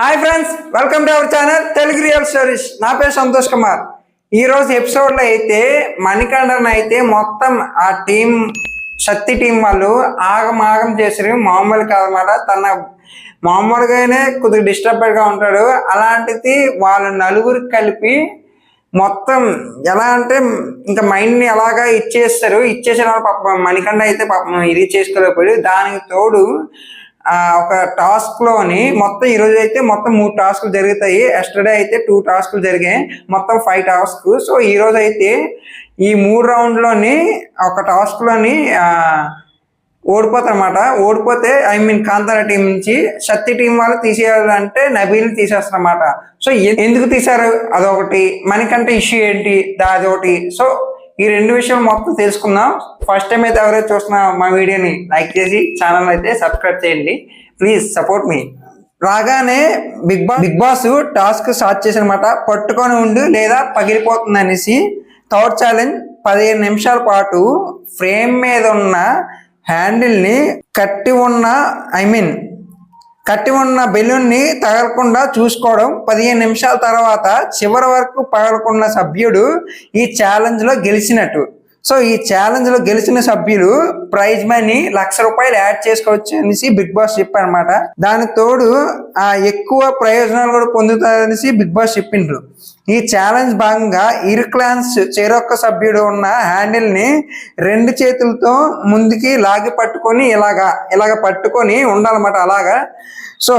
Hi friends welcome to our channel Telugu real stories. నా పేరు సంతోష్ కుమార్. ఈరోజు ఎపిసోడ్లో అయితే మణికండన్ అయితే మొత్తం ఆ టీం శక్తి టీం వాళ్ళు ఆగం ఆగం చేసారు. మామూలు కాదన్నమాట. తన మామూలుగానే కొద్దిగా డిస్టర్బెడ్గా ఉంటాడు. అలాంటిది వాళ్ళు నలుగురు కలిపి మొత్తం ఎలా అంటే ఇంకా మైండ్ని ఎలాగా ఇచ్చేస్తారు. ఇచ్చేసిన వాళ్ళు పాపం మణికండ అయితే పాపం ఇది చేసుకోలేకపోయాడు. దానికి తోడు ఒక టాస్క్లోని మొత్తం ఈ రోజు అయితే మొత్తం మూడు టాస్క్లు జరుగుతాయి. ఎస్టర్డే అయితే టూ టాస్క్లు జరిగాయి. మొత్తం ఫైవ్ టాస్క్ సో ఈ రోజు అయితే ఈ మూడు రౌండ్లోని ఒక టాస్క్లోని ఓడిపోతారన్నమాట. ఓడిపోతే ఐ మీన్ కాంతార టీం నుంచి శక్తి టీం వాళ్ళు తీసేయాలంటే నబీల్ తీసేస్తారన్నమాట. సో ఎందుకు తీశారు? అదొకటి. మనకంటే ఇష్యూ ఏంటి? దా- అదొకటి సో ఈ రెండు విషయాలు మొత్తం తెలుసుకుందాం. ఫస్ట్ టైం అయితే ఎవరైతే చూస్తున్నా మా వీడియోని లైక్ చేసి ఛానల్ అయితే సబ్స్క్రైబ్ చేయండి. ప్లీజ్ సపోర్ట్ మీ రాగానే big boss big boss task start చేసినమాట పట్టుకొని ఉండు లేదా పగిలిపోతుంది అనేసి థర్డ్ ఛాలెంజ్ పదిహేను నిమిషాల పాటు ఫ్రేమ్ మీద ఉన్న హ్యాండిల్ని కట్టి ఉన్న ఐ మీన్ కట్టి ఉన్న బెలూన్ని తగలకుండా చూసుకోవడం పదిహేను నిమిషాల తర్వాత చివరి వరకు పగలకున్న సభ్యుడు ఈ ఛాలెంజ్లో గెలిచినట్టు. సో ఈ ఛాలెంజ్లో గెలిచిన సభ్యులు ప్రైజ్ మనీ లక్ష రూపాయలు యాడ్ చేసుకోవచ్చు అనేసి బిగ్ బాస్ చెప్పారనమాట దానికి తోడు ఆ ఎక్కువ ప్రయోజనాలు కూడా పొందుతారనేసి బిగ్ బాస్ చెప్పిండ్రు. ఈ ఛాలెంజ్ భాగంగా ఇరు క్లాన్స్ చెరొక్క సభ్యుడు ఉన్న హ్యాండిల్ని రెండు చేతులతో ముందుకి లాగి పట్టుకొని ఇలాగా ఇలాగ పట్టుకొని ఉండాలన్నమాట అలాగా. సో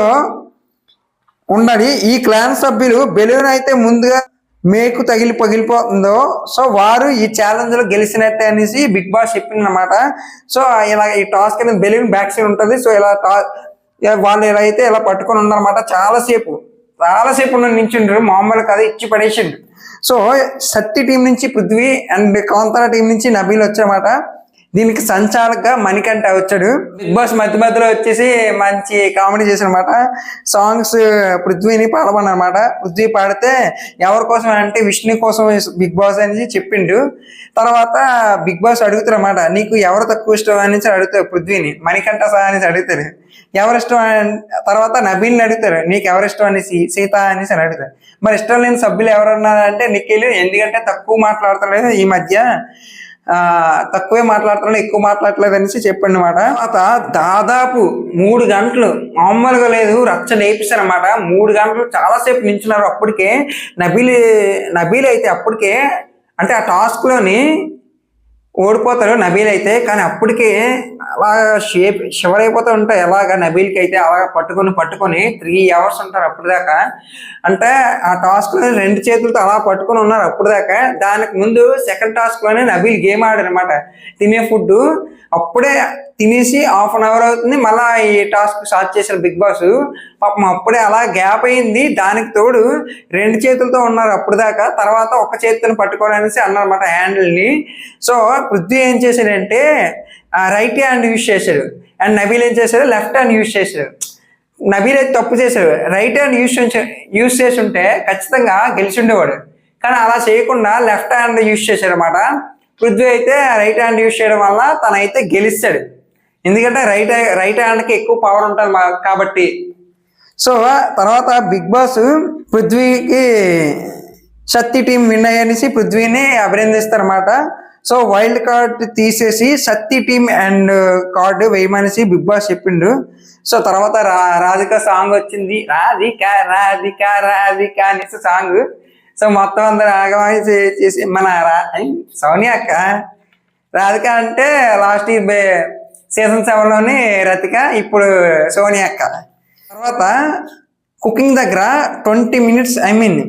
ఉండాలి. ఈ క్లాన్ సభ్యులు బెలూన్ అయితే ముందుగా మేకు తగిలి పగిలిపోతుందో సో వారు ఈ ఛాలెంజ్లో గెలిచినట్టే అనేసి బిగ్ బాస్ చెప్పింది అనమాట సో ఇలా ఈ టాస్క్ అనేది బెలూన్ బ్యాక్ సైడ్ ఉంటుంది. సో ఇలా టా ఇలా వాళ్ళు ఇలా అయితే ఇలా పట్టుకొని ఉన్నారన్నమాట చాలాసేపు చాలాసేపు నించుండ్రు. మామూలు కాదు ఇచ్చి పడేసిండు సో సత్తి టీం నుంచి పృథ్వీ అండ్ కాంతార టీం నుంచి నబీల్ వచ్చారన్నమాట. దీనికి సంచాలకగా మణికంఠ వచ్చాడు. బిగ్ బాస్ మధ్య మధ్యలో వచ్చేసి మంచి కామెడీ చేశారనమాట సాంగ్స్ పృథ్వీని పాడమన్నమాట పృథ్వీ పాడితే ఎవరి కోసం అంటే విష్ణు కోసం బిగ్ బాస్ అని చెప్పిండు. తర్వాత బిగ్ బాస్ అడుగుతారన్నమాట నీకు ఎవరు తక్కువ ఇష్టం అనేసి అడుగుతారు పృథ్వీని. మణికంఠ సహా అనేసి అడుగుతారు. ఎవరు ఇష్టం అన్- తర్వాత నబీల్ని అడుగుతారు నీకు ఎవరు ఇష్టం అనేసి సీత అనేసి అని అడుగుతారు. మరి ఇష్టం లేని సభ్యులు ఎవరున్నారంటే నిఖిల్ ఎందుకంటే తక్కువ మాట్లాడతలేదు ఈ మధ్య. తక్కువే మాట్లాడుతున్నాడు ఎక్కువ మాట్లాడలేదు అనేసి చెప్పండి అనమాట తర్వాత దాదాపు మూడు గంటలు మామూలుగా లేదు రచ్చ లేపిస్తారు అనమాట మూడు గంటలు చాలాసేపు నించున్నారు అప్పటికే. నబీల్ నబీల్ అయితే అప్పటికే అంటే ఆ టాస్క్లోని ఓడిపోతాడు నబీల్ అయితే కానీ అప్పటికే అలా షేప్ షివర్ అయిపోతూ ఉంటాయి. ఎలాగ నబీల్కి అయితే అలాగా పట్టుకొని పట్టుకొని త్రీ అవర్స్ ఉంటారు అప్పటిదాకా. అంటే ఆ టాస్క్లో రెండు చేతులతో అలా పట్టుకొని ఉన్నారు అప్పటిదాకా. దానికి ముందు సెకండ్ టాస్క్లోనే నబీల్ గేమ్ ఆడారు అనమాట తినే ఫుడ్ అప్పుడే తినేసి హాఫ్ అన్ అవర్ అవుతుంది. మళ్ళీ ఈ టాస్క్ స్టార్ట్ చేశారు బిగ్ బాస్ పాపం అప్పుడే అలా గ్యాప్ అయింది. దానికి తోడు రెండు చేతులతో ఉన్నారు అప్పుడు దాకా తర్వాత ఒక చేతిని పట్టుకోవాలనేసి అన్నారన్నమాట హ్యాండిల్ని సో పృథ్వీ ఏం చేశాడంటే రైట్ హ్యాండ్ యూజ్ చేశాడు. అండ్ నబీల్ ఏం చేశాడు? లెఫ్ట్ హ్యాండ్ యూజ్ చేశాడు. నబీల్ అయితే తప్పు చేశాడు. రైట్ హ్యాండ్ యూజ్ యూజ్ చేసి ఉంటే ఖచ్చితంగా గెలిచి ఉండేవాడు. కానీ అలా చేయకుండా లెఫ్ట్ హ్యాండ్ యూజ్ చేశాడు అనమాట పృథ్వీ అయితే రైట్ హ్యాండ్ యూజ్ చేయడం వల్ల తనైతే గెలిస్తాడు. ఎందుకంటే రైట్ రైట్ హ్యాండ్కి ఎక్కువ పవర్ ఉంటుంది మా- కాబట్టి. సో తర్వాత బిగ్ బాస్ పృథ్వీకి శక్తి టీం విన్ అయ్యనేసి పృథ్వీని అభినందిస్తారన్నమాట. సో వైల్డ్ కార్డ్ తీసేసి శక్తి టీం అండ్ కార్డు వేయమనేసి బిగ్ బాస్ చెప్పిండు. సో తర్వాత రా రాధిక సాంగ్ వచ్చింది. రాధిక రాధిక రాధిక అనేసి సాంగ్ సో మొత్తం అందరూ ఆగమని చేసి మన రా సోనియా అక్క. రాధిక అంటే లాస్ట్ ఇయర్ సీజన్ సెవెన్లోని రతిక ఇప్పుడు సోనియా అక్క. తర్వాత కుకింగ్ దగ్గర ట్వంటీ మినిట్స్ ఐ మీన్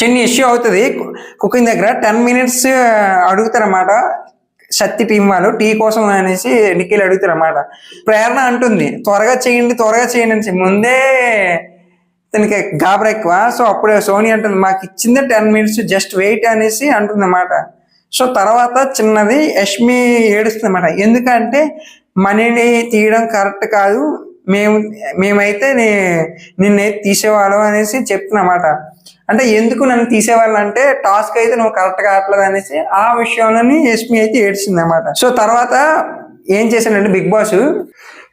చిన్న ఇష్యూ అవుతుంది. కుకింగ్ దగ్గర టెన్ మినిట్స్ అడుగుతారన్నమాట. శక్తి టీం వాళ్ళు టీ కోసం అనేసి నిఖిల్ అడుగుతారన్నమాట. ప్రేరణ అంటుంది. త్వరగా చేయండి త్వరగా చేయండి ముందే తనకి గాబరా ఎక్కువ. సో అప్పుడే సోనీ అంటుంది మాకు ఇచ్చింది టెన్ మినిట్స్ జస్ట్ వెయిట్ అనేసి అంటుంది అన్నమాట సో తర్వాత చిన్నది యష్మి ఏడుస్తుంది అనమాట ఎందుకంటే మనీని తీయడం కరెక్ట్ కాదు. మేము మేమైతే నే నిన్నైతే తీసేవాళ్ళం అనేసి చెప్తున్నమాట అంటే ఎందుకు నన్ను తీసేవాళ్ళు అంటే టాస్క్ అయితే నువ్వు కరెక్ట్ కావట్లేదు అనేసి ఆ విషయంలోని యష్మి అయితే ఏడ్చింది అనమాట సో తర్వాత ఏం చేశానంటే బిగ్ బాస్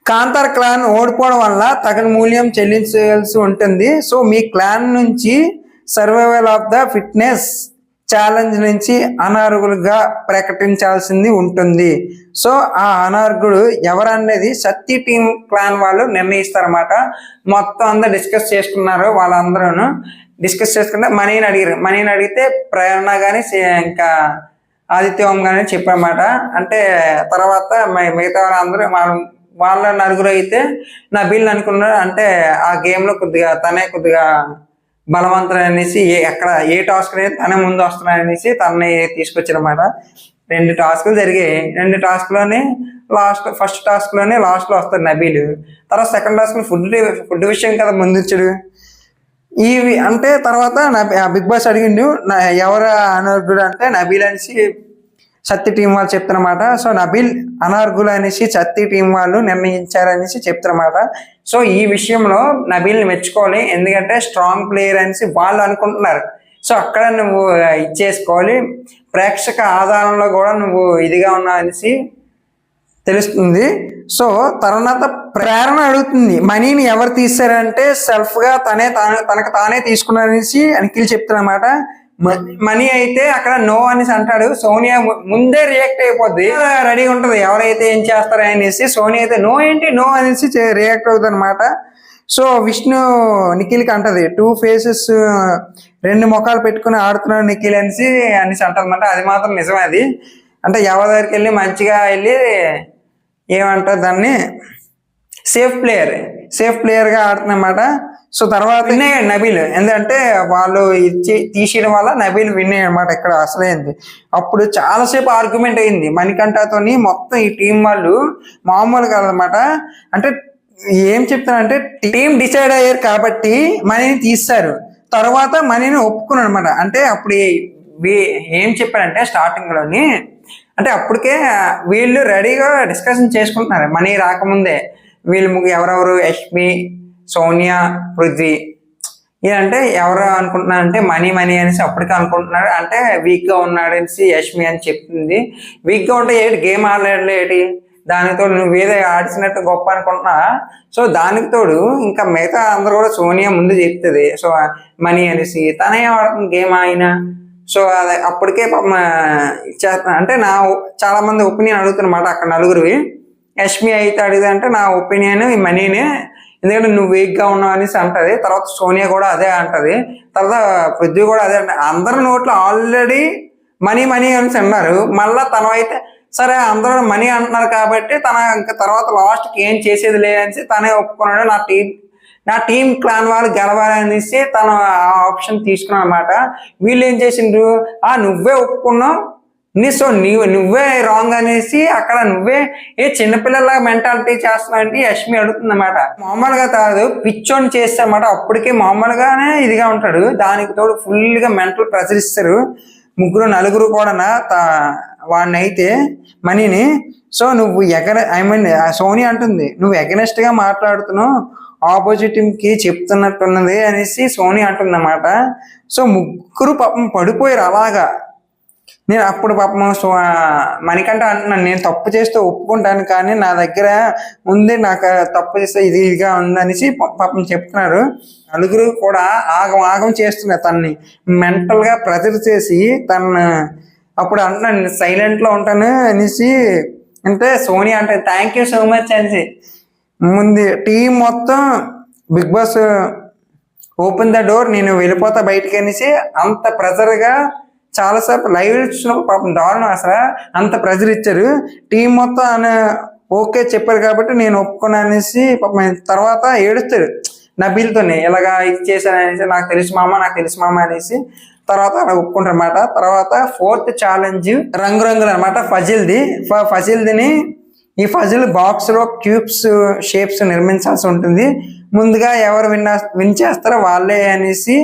కాంతార్ క్లాన్ ఓడిపోవడం వల్ల తగిన మూల్యం చెల్లించాల్సి ఉంటుంది. సో మీ క్లాన్ నుంచి survival of the fitness challenge నుంచి అనర్హులుగా ప్రకటించాల్సింది ఉంటుంది. సో ఆ అనర్హుడు ఎవరనేది సత్య టీం క్లాన్ వాళ్ళు నిర్ణయిస్తారన్నమాట. మొత్తం అందరు డిస్కస్ చేసుకున్నారు వాళ్ళందరూ డిస్కస్ చేసుకుంటే మనీని అడిగారు మనీని అడిగితే ప్రేరణ కానీ ఇంకా ఆదిత్యం కానీ చెప్పారన్నమాట. అంటే తర్వాత మిగతా వాళ్ళందరూ వాళ్ళ వాళ్ళ నలుగురు అయితే నా బిల్ అనుకున్నారు. అంటే ఆ గేమ్లో కొద్దిగా తనే కొద్దిగా బలవంతుడు అనేసి ఏ- ఎక్కడ ఏ టాస్క్ అనేది తనే ముందు వస్తున్నాడు అనేసి తనని తీసుకొచ్చారన్నమాట. రెండు టాస్కులు జరిగాయి. రెండు టాస్క్లోనే లాస్ట్ ఫస్ట్ టాస్క్లోనే లాస్ట్లో వస్తాడు నబీలు తర్వాత సెకండ్ టాస్క్ ఫుడ్ ఫుడ్ విషయం కదా ముందు ఇచ్చాడు ఇవి అంటే తర్వాత నా బిగ్ బాస్ అడిగిండు నా- ఎవరు అనర్గుడు అంటే నబీల్ అనేసి సత్తి టీం వాళ్ళు చెప్తున్నమాట. సో నబీల్ అనార్గులు అనేసి సత్తి టీం వాళ్ళు నిర్ణయించారనేసి చెప్తున్నమాట. సో ఈ విషయంలో నబీల్ని మెచ్చుకోవాలి. ఎందుకంటే స్ట్రాంగ్ ప్లేయర్ అనేసి వాళ్ళు అనుకుంటున్నారు. సో అక్కడ నువ్వు ఇచ్చేసుకోవాలి. ప్రేక్షక ఆధారంలో కూడా నువ్వు ఇదిగా ఉన్నావు అనేసి తెలుస్తుంది. సో తర్వాత ప్రేరణ అడుగుతుంది. మనీని ఎవరు తీశారంటే సెల్ఫ్గా తనే తాను తనకు తానే తీసుకున్నారనేసి అనిఖిల్ చెప్తున్నమాట. మనీ అయితే అక్కడ నో అనేసి అంటాడు. సోనియా ముందే రియాక్ట్ అయిపోద్ది. రెడీ ఉంటది. ఎవరైతే ఏం చేస్తారో అనేసి సోనియా అయితే నో ఏంటి? నో అనేసి రియాక్ట్ అవుతుంది అనమాట సో విష్ణు నిఖిల్కి అంటది టూ ఫేసెస్ రెండు ముఖాలు పెట్టుకుని ఆడుతున్నాడు నిఖిల్ అనేసి అనేసి అంటదన్నమాట. అది మాత్రం నిజమే అది. అంటే ఎవరి దగ్గరికి వెళ్ళి మంచిగా వెళ్ళి ఏమంటారు దాన్ని? Safe player. సేఫ్ ప్లేయర్గా ఆడుతున్నమాట సో తర్వాత విన్ అయ్యాడు నబీల్ ఎందుకంటే వాళ్ళు ఇచ్చి తీసేయడం వల్ల నబీల్ విన్ అనమాట ఇక్కడ అసలైంది అప్పుడు చాలాసేపు ఆర్గ్యుమెంట్ అయింది మణికంఠతోని మొత్తం ఈ టీం వాళ్ళు మామూలు కాదనమాట అంటే ఏం చెప్తానంటే టీం డిసైడ్ అయ్యారు కాబట్టి మనీని తీస్తారు. తర్వాత మనీని ఒప్పుకున్నాడు అనమాట అంటే అప్పుడు ఏం చెప్పారంటే స్టార్టింగ్లోని అంటే అప్పటికే వీళ్ళు రెడీగా డిస్కషన్ చేసుకుంటున్నారు. మనీ రాకముందే. వీళ్ళు ఎవరెవరు యష్మి సోనియా పృథ్వీ. ఏంటంటే ఎవరు అనుకుంటున్నారు అంటే మనీ మనీ అనేసి అప్పటికే అనుకుంటున్నాడు అంటే వీక్గా ఉన్నాడు అనేసి యష్మి అని చెప్తుంది వీక్గా ఉంటే ఏంటి గేమ్ ఆడలేడు ఏంటి? నువ్వు ఏదో ఆడిసినట్టు గొప్ప అనుకుంటున్నా. సో దానికి తోడు ఇంకా మిగతా అందరూ కూడా సోనియా ముందు చెప్తుంది. సో మనీ అనేసి. తనే ఆడుతుంది గేమ్ అయినా సో అది అప్పటికే చేస్తున్నా అంటే నా చాలా మంది ఒపీనియన్ అడుగుతున్నమాట అక్కడ నలుగురివి. యష్మి అయితే అడిగితే అంటే నా ఒపీనియన్ ఈ మనీనే ఎందుకంటే నువ్వు weak గా ఉన్నావు అనేసి అంటది. తర్వాత సోనియా కూడా అదే అంటది. తర్వాత పృథ్వీ కూడా అదే అంట అందరి నోట్లో ఆల్రెడీ మనీ మనీ అని అన్నారు. మళ్ళా తను అయితే సరే అందరూ మనీ అంటున్నారు కాబట్టి తన ఇంకా తర్వాత లాస్ట్కి ఏం చేసేది లేదనేసి తనే ఒప్పుకున్నాడు. నా టీం నా టీం క్లాన్ వాళ్ళు గెలవాలనేసి తను ఆ ఆప్షన్ తీసుకున్నాను అనమాట వీళ్ళు ఏం చేసిండ్రు? ఆ నువ్వే ఒప్పుకున్నావు నీ సో నీవు నువ్వే రాంగ్ అనేసి అక్కడ నువ్వే ఏ చిన్నపిల్లల మెంటాలిటీ చేస్తున్నావు అంటే యష్మి అడుగుతుందన్నమాట. మామూలుగా కాదు పిచ్చోని చేస్తామాట అప్పటికే మామూలుగానే ఇదిగా ఉంటాడు. దానికి తోడు ఫుల్గా గా మెంటల్ ప్రెషర్ ఇస్తారు. ముగ్గురు నలుగురు కూడా వాడిని అయితే మనీని. సో నువ్వు ఎగర ఐ మీన్ సోని అంటుంది నువ్వు ఎగనెస్ట్గా మాట్లాడుతున్నావు ఆపోజిట్కి చెప్తున్నట్టున్నది అనేసి సోని అంటుందన్నమాట. సో ముగ్గురు పాపం పడిపోయారు అలాగా. నేను అప్పుడు పాపం సో మణికంట అంటున్నాను నేను తప్పు చేస్తే ఒప్పుకుంటాను కానీ నా దగ్గర ఉంది నాకు తప్పు చేస్తే ఇది ఇదిగా ఉందనేసి పాపం చెప్తున్నారు. నలుగురు కూడా ఆగం ఆగం చేస్తున్నారు తనని. మెంటల్గా ప్రెజర్ చేసి తన అప్పుడు అంటున్నాను సైలెంట్లో ఉంటాను అనేసి అంటే సోనీ అంటే థ్యాంక్ యూ సో మచ్ అనేసి. ముందు టీం మొత్తం big boss open the door నేను వెళ్ళిపోతా బయటికి అనేసి అంత ప్రెజర్గా చాలాసేపు లైవ్ చూసినప్పుడు పాపం దారుణం అసలు. అంత ప్రెజర్ ఇచ్చారు. టీం మొత్తం అనే ఓకే చెప్పారు కాబట్టి నేను ఒప్పుకున్నాను అనేసి పాపం తర్వాత ఏడుస్తారు. నబీల్తోనే ఇలాగా ఇది చేశాను అనేసి నాకు తెలుసు మామ నాకు తెలుసు మామ అనేసి తర్వాత అలా ఒప్పుకుంటారనమాట తర్వాత ఫోర్త్ ఛాలెంజ్ రంగురంగులు అనమాట ఫజిల్ది. ఫజిల్దిని ఈ ఫజిల్ బాక్స్లో క్యూబ్స్ షేప్స్ నిర్మించాల్సి ఉంటుంది. ముందుగా ఎవరు విన్ విన్ చేస్తారో వాళ్ళే అనేసి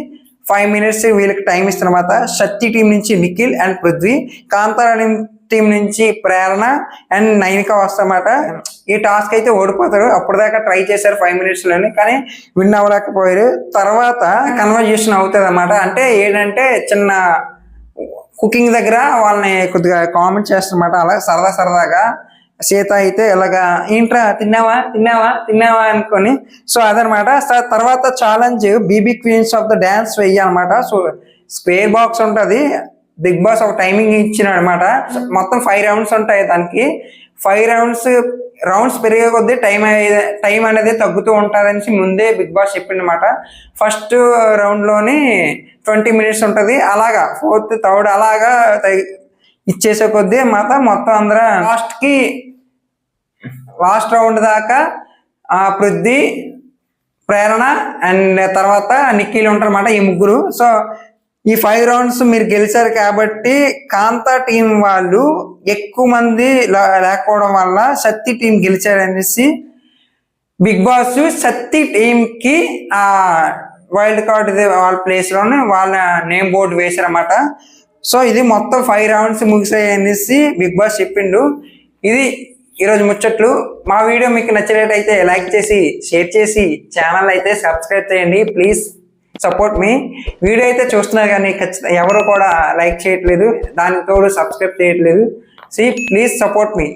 ఫైవ్ మినిట్స్ వీళ్ళకి టైం ఇస్తున్నమాట శక్తి టీం నుంచి నిఖిల్ అండ్ పృథ్వీ కాంతారాణి టీం నుంచి ప్రేరణ అండ్ నైనిక వస్తామాట ఈ టాస్క్ అయితే ఓడిపోతారు. అప్పటిదాకా ట్రై చేశారు ఫైవ్ మినిట్స్లోని కానీ విన్ అవ్వలేకపోయారు. తర్వాత కన్వర్జేషన్ అవుతుంది అనమాట అంటే ఏంటంటే చిన్న కుకింగ్ దగ్గర వాళ్ళని కొద్దిగా కామెంట్ చేస్తున్నమాట అలా సరదా సరదాగా సీత అయితే ఇలాగా ఏంట్రా తిన్నావా? తిన్నావా? తిన్నావా? అనుకొని సో అదనమాట. సో తర్వాత challenge BB queens of the dance అనమాట సో స్క్వేర్ బాక్స్ ఉంటుంది. బిగ్ బాస్ ఒక టైమింగ్ ఇచ్చినాడు అనమాట మొత్తం ఫైవ్ రౌండ్స్ ఉంటాయి దానికి. ఫైవ్ రౌండ్స్ రౌండ్స్ పెరిగే కొద్దీ టైం టైం అనేది తగ్గుతూ ఉంటారని ముందే బిగ్ బాస్ చెప్పిందనమాట ఫస్ట్ రౌండ్లోని ట్వంటీ మినిట్స్ ఉంటుంది. అలాగా ఫోర్త్ థర్డ్ అలాగా ఇచ్చేసే కొద్దీ మాత మొత్తం అందరూ లాస్ట్కి లాస్ట్ రౌండ్ దాకా ఆ పృథ్వీ ప్రేరణ అండ్ తర్వాత నిక్కీలు ఉంటారన్నమాట ఈ ముగ్గురు. సో ఈ ఫైవ్ రౌండ్స్ మీరు గెలిచారు కాబట్టి కాంతా టీం వాళ్ళు ఎక్కువ మంది లేకపోవడం వల్ల సత్తి టీం గెలిచారనేసి బిగ్ బాస్ సత్తి టీంకి ఆ వైల్డ్ కార్డ్ వాళ్ళ ప్లేస్లోనే వాళ్ళ నేమ్ బోర్డు వేశారన్నమాట. సో ఇది మొత్తం ఫైవ్ రౌండ్స్ ముగిసాయి అనేసి బిగ్ బాస్ చెప్పిండు. ఇది ఈరోజు ముచ్చట్లు. మా వీడియో మీకు నచ్చినట్టయితే లైక్ చేసి షేర్ చేసి ఛానల్ అయితే సబ్స్క్రైబ్ చేయండి. Please support me. వీడియో అయితే చూస్తున్నారు కానీ ఖచ్చితంగా ఎవరు కూడా లైక్ చేయట్లేదు. దానికి తోడు సబ్స్క్రైబ్ చేయట్లేదు. C please support me